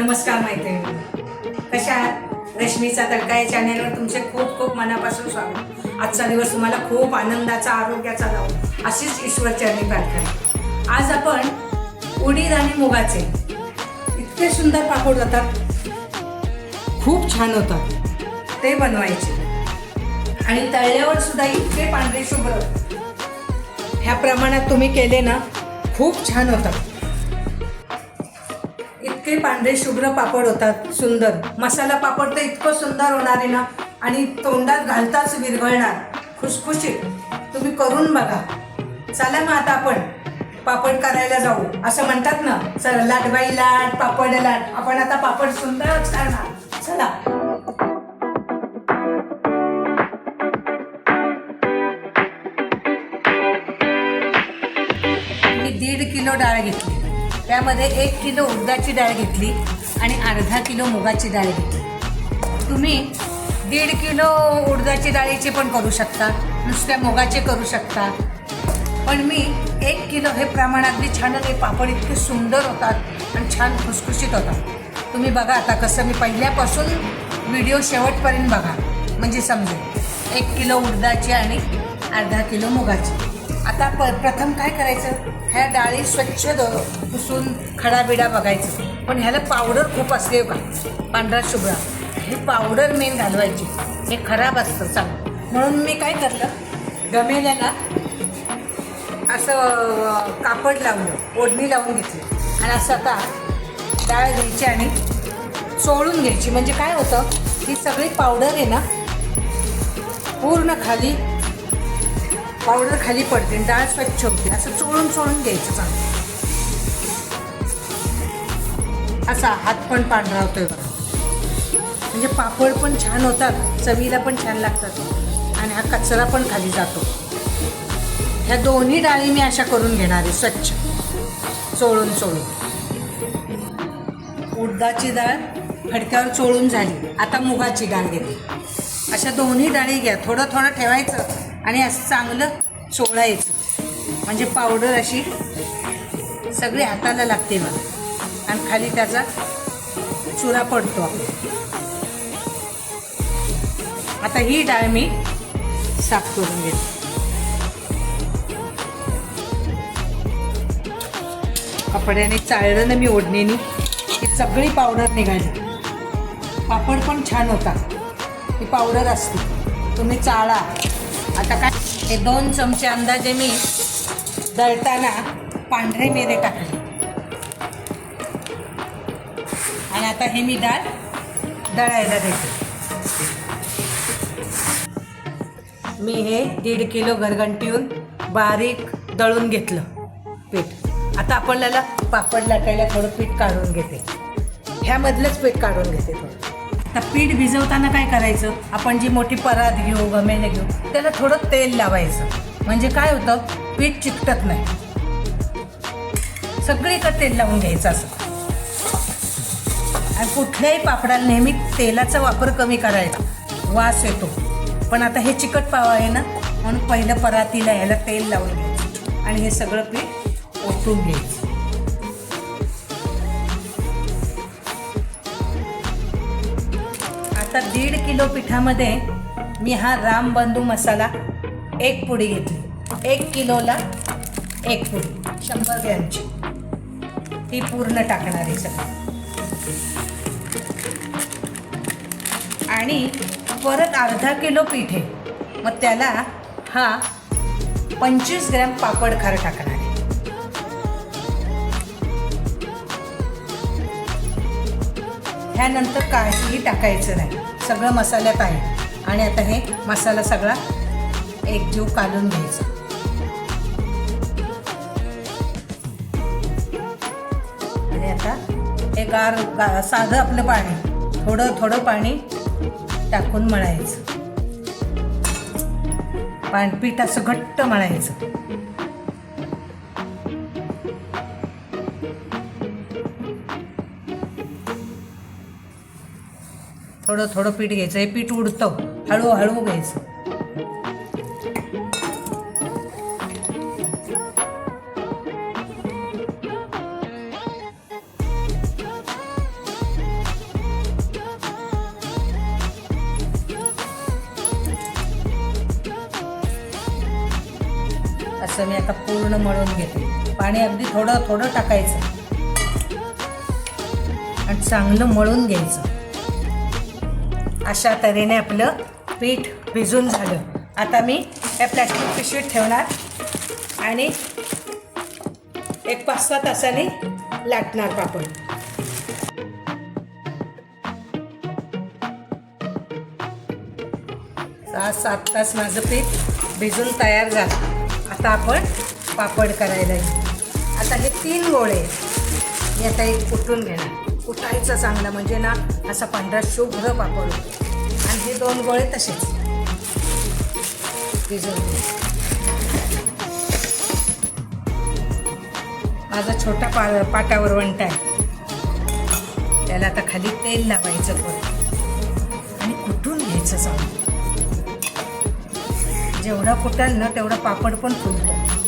नमस्कार मैत्रिणी. कशा रश्मीचा तडका या चॅनेलवर तुमचे खूप खूप मनापासून स्वागत. आजचा दिवस तुम्हाला खूप आनंदाचा आरोग्याचा लावू अशीच ईश्वरचरणी प्रार्थना. आज आपण उडीद आणि मुगाचे इतके सुंदर पापड होतात. खूप छान होतात. ते बनवायचे. आणि तळल्यावर सुद्धा इतके पांढरे शुभ्र. ह्या प्रमाणात तुम्ही केले ना खूप छान होतात. इतके पांढरे शुभ्र पापड होतात सुंदर. मसाला पापड तर इतकं सुंदर होणार आहे ना आणि तोंडात घालताच विरघळणार. खुसखुशीत. तुम्ही करून बघा. चला मग आता आपण पापड करायला जाऊ. असं म्हणतात ना चला लाटबाई लाट पापड लाट. आपण आता पापड सुंदरच करणार. चला. मी दीड किलो डाळ घेतली. त्यामध्ये एक किलो उडदाची डाळ घेतली आणि अर्धा किलो मुगाची डाळ घेतली. तुम्ही दीड किलो उडदाची डाळीचे पण करू शकता नुसत्या मुगाचे करू शकता. पण मी एक किलो हे प्रमाण अगदी छान ते पापड इतके सुंदर होतात आणि छान खुसखुशीत होतात. तुम्ही बघा आता कसं मी पहिल्यापासून व्हिडिओ शेवटपर्यंत बघा. म्हणजे समजेल एक किलो उडदाची आणि अर्धा किलो मुगाची. आता प प्रथम काय करायचं? ह्या डाळी स्वच्छ द पुसून खडाबिडा बघायचं. पण ह्याला पावडर खूप असते का पांढरा शुभ्रा. हे पावडर मेन घालवायची. हे खराब असतं चांगलं. म्हणून मी काय करलं गमेल्याला असं कापड लावलं ओढणी लावून घेतली. आणि असं आता डाळ घ्यायची आणि चोळून घ्यायची. म्हणजे काय होतं ही सगळी पावडर आहे ना पूर्ण खाली पावडर खाली पडते आणि डाळ स्वच्छ होते. असं चोळून चोळून घ्यायचं चांगलं. असा हात पण पांढरा होतोय बघा. म्हणजे पापड पण छान होतात चवीला पण छान लागतात आणि हा कचरा पण खाली जातो. ह्या दोन्ही डाळी मी अशा करून घेणार आहे स्वच्छ. चोळून चोळून. उडदाची डाळ फडक्यावर चोळून झाली. आता मुगाची डाळ घेते. अशा दोन्ही डाळी घ्या. थोडं थोडं ठेवायचं. आणि असं चांगलं चोळायचं म्हणजे पावडर अशी सगळी हाताला लागते मला आणि खाली त्याचा चुरा पडतो आता ही डाळ मी साफ करून घेते. कपड्याने चाळलं ना मी ओढणीने ही सगळी पावडर निघाली. पापड पण छान होता. ही पावडर असते. तुम्ही चाळा. आता काय? हे दोन चमचे अंदाजे मी दळताना पांढरे मिरे टाकले. आणि आता हे मी डाळ दळायला देते. मी हे दीड किलो गरगंटीहून बारीक दळून घेतलं पीठ. आता आपल्याला पापड लाटायला थोडं पीठ काढून घेते. ह्यामधलंच पीठ काढून घेते थोडं. आता पीठ भिजवताना काय करायचं? आपण जी मोठी परात घेऊ गमेले घेऊ त्याला थोडं तेल लावायचं. म्हणजे काय होतं? पीठ चिकटत नाही. सगळीकडे तेल लावून घ्यायचं असं. आणि कुठल्याही पापडाला नेहमी तेलाचा वापर कमी करायचा. वास येतो. पण आता हे चिकट पाव आहे ना? म्हणून पहिलं परातीला ह्याला तेल लावून घ्यायचं. आणि हे सगळं पीठ ओतून घ्यायचं. आता दीड किलो पिठामध्ये मी हा रामबंधू मसाला एक पुडी घेतली. एक किलोला एक पुडी. शंभर ग्रॅमची. ती पूर्ण टाकणार आहे सगळं. आणि परत अर्धा किलो पीठ आहे. मग त्याला हा पंचवीस ग्रॅम पापड खार टाकणार आहे. ह्यानंतर काहीही टाकायचं नाही. सगळं मसाल्यात आहे. आणि आता हे मसाला सगळा एकजीव काढून घ्यायचा. आणि आता हे गार गा साधं आपलं पाणी थोडं थोडं पाणी टाकून मळायचं. पाणपीठ असं घट्ट मळायचं. थोडं थोडं पीठ घ्यायचं हे पीठ उडतं. हळूहळू घ्यायचं. असं मी आता पूर्ण मळून घेते. पाणी अगदी थोडं थोडं टाकायचं. आणि चांगलं मळून घ्यायचं. अशा तऱ्हेने आपलं पीठ भिजून झालं. आता मी या प्लॅस्टिक पिशवीत ठेवणार आणि एक पाच सहा तासाने लाटणार पापड. सहा सात तास माझं पीठ भिजून तयार झालं. आता आपण पापड करायला येऊ. आता हे तीन गोळे मी आता एक कुटून घेणार? कुटायचं चांगलं? म्हणजे ना असा पांढरा शुभ्र पापड होतो. दोन गोळे तसेच. माझा छोटा पा पाटावर वंटा आहे. त्याला आता खाली तेल लावायचं पण. आणि कुटून घ्यायचं चालू जेवढा फुटाल ना तेवढा पापड पण फुलतो.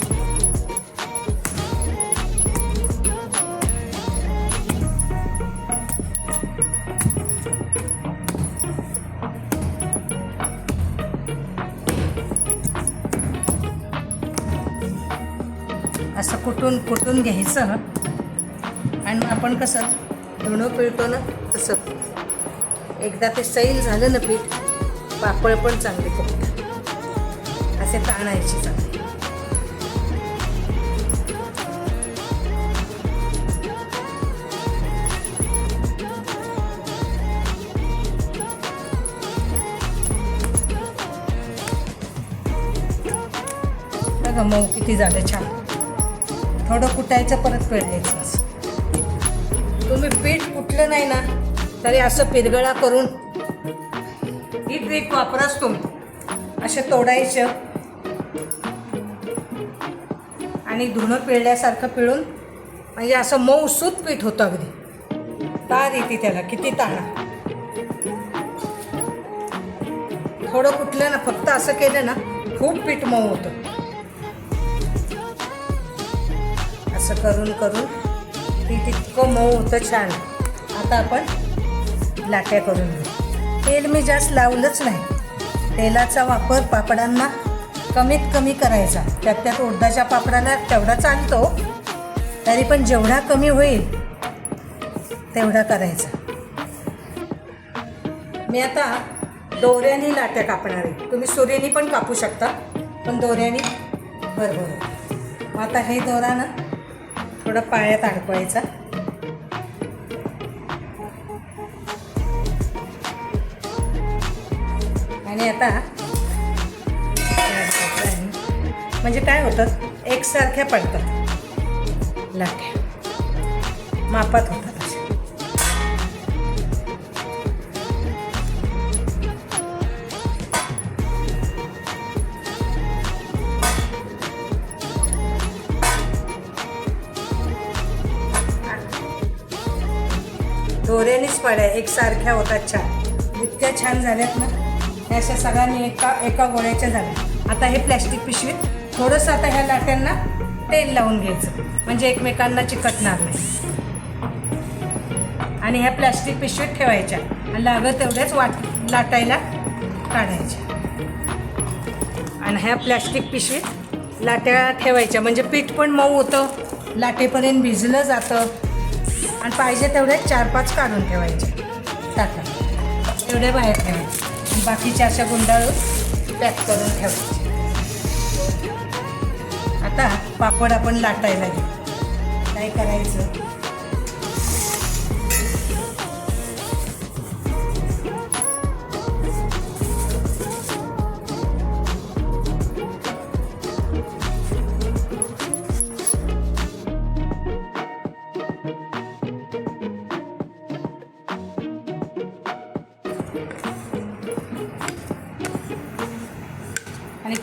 कुटून कुटून घ्यायचं? आणि मग आपण कसं धुणं पिळतो ना तसं. एकदा ते सैल झालं ना पीठ पापड पण चांगले फुगतात. असे ताणायचे चांगले. बघा मऊ किती झालं छान. थोडं कुटायचं परत पिळायचं असं. तुम्ही पीठ कुठलं नाही ना तरी असं पिरगळा करून ही ट्रिक वापराच तुम्ही. असं तोडायचं. आणि धुणं पिळल्यासारखं पिळून म्हणजे असं मऊसूत पीठ होतं अगदी. तार येते त्याला किती ताणा थोडं कुठलं ना फक्त असं केलं ना खूप पीठ मऊ होतं. असं करून करून ती तितकं मऊ होतं छान. आता आपण लाट्या करून घेऊ. तेल मी जास्त लावलंच नाही. तेलाचा वापर पापडांना कमीत कमी करायचा. त्यात त्यात उडदाच्या पापडाला तेवढा चालतो तरी पण जेवढा कमी होईल तेवढा करायचा. मी आता दोऱ्याने लाट्या कापणार आहे. तुम्ही सूर्याने पण कापू शकता पण दोऱ्याने बरोबर आता हे दोरा ना थोडं पाण्यात अडकवायचा. आणि आता म्हणजे काय होतं? एकसारख्या पडतात. लाट्या मापात होतात. दोऱ्यानेच पाड्या एकसारख्या होतात छान. इतक्या छान झाल्यात ना. ह्या अशा सगळ्यांनी एका एका गोळ्याच्या झाल्या. आता हे प्लॅस्टिक पिशवीत थोडंसं आता ह्या लाट्यांना तेल लावून घ्यायचं. म्हणजे एकमेकांना चिकटणार नाही. आणि ह्या प्लॅस्टिक पिशवीत ठेवायच्या. आणि लागत तेवढ्याच वाट लाटायला काढायच्या. आणि ह्या प्लॅस्टिक पिशवीत लाट्या ठेवायच्या. म्हणजे पीठ पण मऊ होतं. लाटेपर्यंत भिजलं जातं. आणि पाहिजे तेवढे चार पाच काढून ठेवायचे. ताटात एवढे बाहेर ठेवायचे. बाकीच्या अशा गुंडाळून पॅक करून ठेवायचे. आता पापड आपण लाटायला घेऊ. काय करायचं?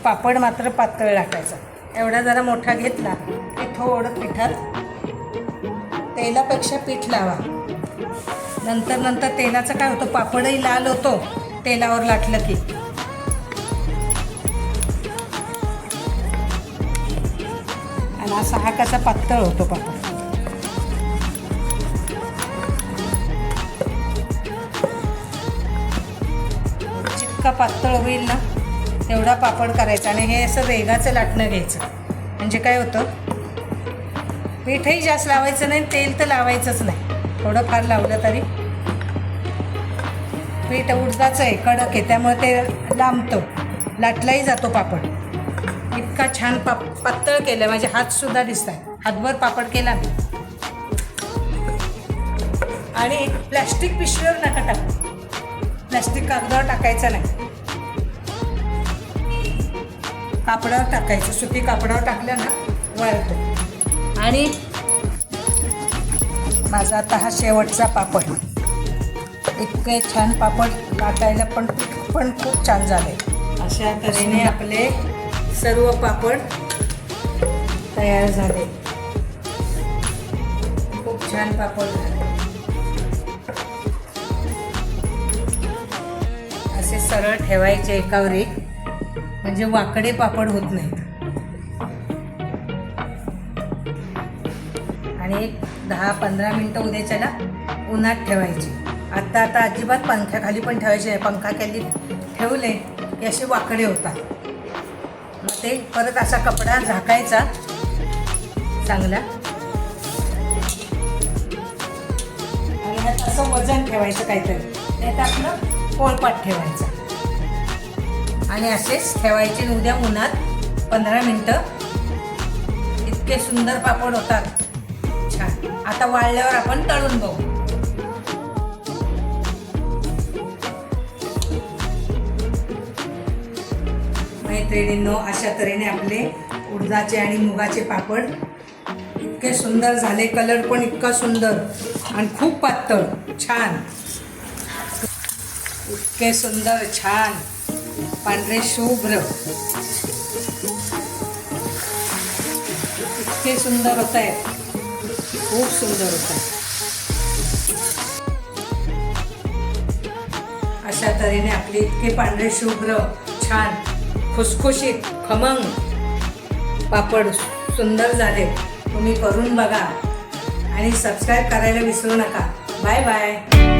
पापड मात्र पातळ लाटायचा एवढा जरा मोठा घेतला की थोडं पिठात तेलापेक्षा पीठ लावा. नंतर नंतर तेलाचं काय होतं पापडही लाल होतो तेलावर लाटलं की. आणि असा हा कसा पातळ होतो पापड. जितका पातळ होईल ना? तेवढा पापड करायचा आणि हे असं वेगाचं लाटणं घ्यायचं. म्हणजे काय होतं? पीठही जास्त लावायचं नाही तेल तर लावायचंच नाही. थोडंफार लावलं तरी. पीठ उडदाचं आहे कडक आहे त्यामुळे ते लांबतं. लाटलाही जातो पापड. इतका छान पाप पातळ केलं माझे हातसुद्धा दिसत आहे हातभर पापड केला मी. आणि प्लॅस्टिक पिशवीवर नका टाकू. प्लॅस्टिक कागदावर टाकायचं नाही. कापडावर टाकायचं. सुती कापडावर टाकलं ना वळतो. आणि माझा आता हा शेवटचा पापड. इतके छान पापड लाटायला पण पण खूप छान झाले अशा तऱ्हेने आपले सर्व पापड तयार झाले. खूप छान पापड झाले. असे सरळ ठेवायचे एकावर एक. म्हणजे वाकडे पापड होत नाहीत. आणि एक दहा पंधरा मिनटं उद्याच्याला उन्हात ठेवायची. आत्ता आता अजिबात पंख्याखाली पण ठेवायचे नाही. पंखाखाली ठेवले की असे वाकडे होतात. मग ते परत असा कपडा झाकायचा चांगला. आणि ह्यात असं वजन ठेवायचं काहीतरी. त्यात आपलं पोळपाट ठेवायचं. आणि असेच ठेवायचे उद्या उन्हात पंधरा मिनटं. इतके सुंदर पापड होतात. छान. आता वाळल्यावर आपण तळून बघू. मैत्रिणींनो अशा तऱ्हेने आपले उडदाचे आणि मुगाचे पापड इतके सुंदर झाले. कलर पण इतका सुंदर आणि खूप पातळ. छान. इतके सुंदर छान. पांढरे शुभ्र. इतके सुंदर होत आहेत खूप सुंदर होत आहे अशा तऱ्हेने आपले इतके पांढरे शुभ्र छान खुसखुशीत खमंग पापड सुंदर झाले. तुम्ही करून बघा आणि सबस्क्राईब करायला विसरू नका. Bye bye